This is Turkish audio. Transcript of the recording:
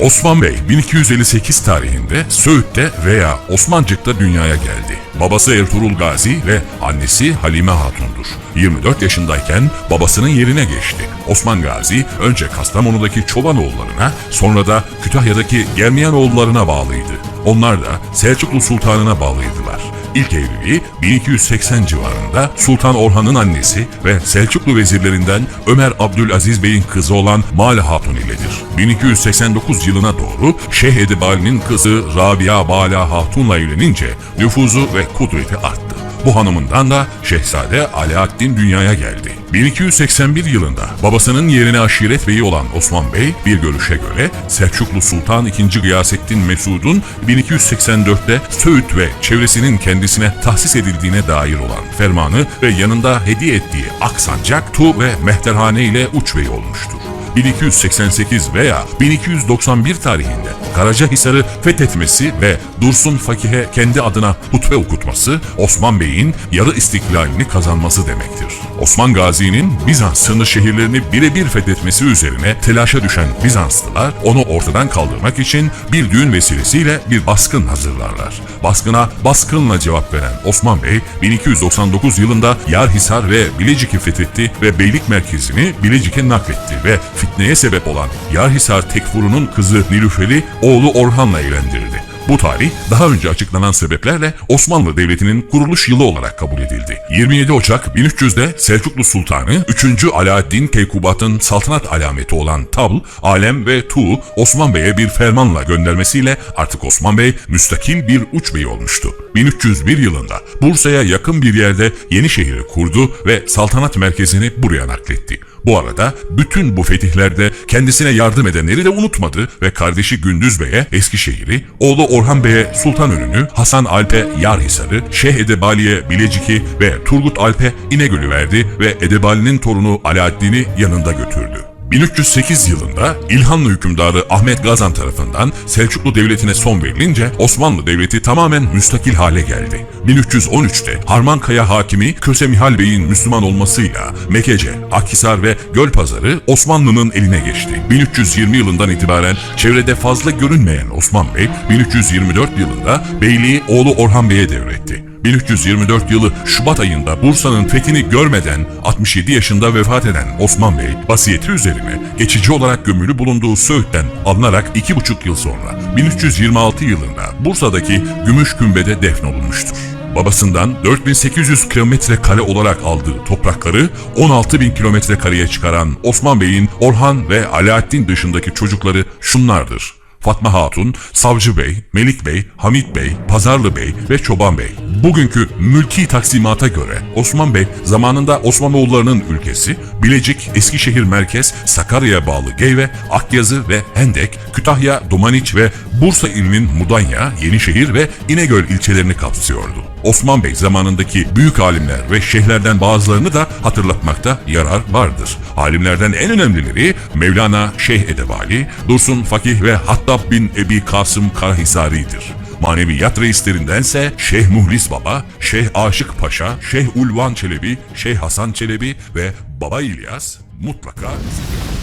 Osman Bey 1258 tarihinde Söğüt'te veya Osmancık'ta dünyaya geldi. Babası Ertuğrul Gazi ve annesi Halime Hatun'dur. 24 yaşındayken babasının yerine geçti. Osman Gazi önce Kastamonu'daki Çobanoğullarına sonra da Kütahya'daki Germiyanoğullarına bağlıydı. Onlar da Selçuklu Sultanı'na bağlıydılar. İlk evliliği 1280 civarında Sultan Orhan'ın annesi ve Selçuklu vezirlerinden Ömer Abdülaziz Bey'in kızı olan Male Hatun iledir. 1289 yılına doğru Şeyh Edebali'nin kızı Rabia Bala Hatun'la evlenince nüfuzu ve kudreti arttı. Bu hanımından da Şehzade Alaaddin dünyaya geldi. 1281 yılında babasının yerine aşiret beyi olan Osman Bey bir görüşe göre Selçuklu Sultan II. Gıyasettin Mesud'un 1284'te Söğüt ve çevresinin kendisine tahsis edildiğine dair olan fermanı ve yanında hediye ettiği Aksancak, Tu ve Mehterhane ile Uçbey olmuştur. 1288 veya 1291 tarihinde Karacahisar'ı fethetmesi ve Dursun Fakih'e kendi adına hutbe okutması Osman Bey'in yarı istiklalini kazanması demektir. Osman Gazi'nin Bizans sınır şehirlerini birebir fethetmesi üzerine telaşa düşen Bizanslılar onu ortadan kaldırmak için bir düğün vesilesiyle bir baskın hazırlarlar. Baskına baskınla cevap veren Osman Bey 1299 yılında Yarhisar ve Bilecik'i fethetti ve beylik merkezini Bilecik'e nakletti ve fitneye sebep olan Yarhisar Tekfuru'nun kızı Nilüfer'i oğlu Orhan'la evlendirdi. Bu tarih daha önce açıklanan sebeplerle Osmanlı Devleti'nin kuruluş yılı olarak kabul edildi. 27 Ocak 1300'de Selçuklu Sultanı 3. Alaaddin Keykubat'ın saltanat alameti olan tabl, alem ve tu Osman Bey'e bir fermanla göndermesiyle artık Osman Bey müstakil bir uç bey olmuştu. 1301 yılında Bursa'ya yakın bir yerde Yenişehir'i kurdu ve saltanat merkezini buraya nakletti. Bu arada bütün bu fetihlerde kendisine yardım edenleri de unutmadı ve kardeşi Gündüz Bey'e Eskişehir'i, oğlu Orhan Bey'e Sultanönü'nü, Hasan Alp'e Yarhisar'ı, Şeyh Edebali'ye Bilecik'i ve Turgut Alp'e İnegöl'ü verdi ve Edebali'nin torunu Alaaddin'i yanında götürdü. 1308 yılında İlhanlı hükümdarı Ahmet Gazan tarafından Selçuklu Devleti'ne son verilince Osmanlı Devleti tamamen müstakil hale geldi. 1313'te Harmankaya hakimi Köse Mihal Bey'in Müslüman olmasıyla Mekece, Akhisar ve Gölpazarı Osmanlı'nın eline geçti. 1320 yılından itibaren çevrede fazla görünmeyen Osman Bey 1324 yılında beyliği oğlu Orhan Bey'e devretti. 1324 yılı Şubat ayında Bursa'nın fethini görmeden 67 yaşında vefat eden Osman Bey vasiyeti üzerine geçici olarak gömülü bulunduğu Söğüt'ten alınarak 2,5 yıl sonra 1326 yılında Bursa'daki Gümüş Kümbe'de defnolunmuştur. Babasından 4800 kilometre kare olarak aldığı toprakları 16.000 kilometre kareye çıkaran Osman Bey'in Orhan ve Alaaddin dışındaki çocukları şunlardır. Fatma Hatun, Savcı Bey, Melik Bey, Hamit Bey, Pazarlı Bey ve Çoban Bey. Bugünkü mülki taksimata göre Osman Bey zamanında Osmanoğullarının ülkesi, Bilecik, Eskişehir merkez, Sakarya'ya bağlı Geyve, Akyazı ve Hendek, Kütahya, Domaniç ve Bursa ilinin Mudanya, Yenişehir ve İnegöl ilçelerini kapsıyordu. Osman Bey zamanındaki büyük alimler ve şeyhlerden bazılarını da hatırlatmakta yarar vardır. Alimlerden en önemlileri Mevlana Şeyh Edebali, Dursun Fakih ve Hattab bin Ebi Kasım Karahisari'dir. Maneviyat reislerindense Şeyh Muhlis Baba, Şeyh Aşık Paşa, Şeyh Ulvan Çelebi, Şeyh Hasan Çelebi ve Baba İlyas mutlaka zikredilmelidir.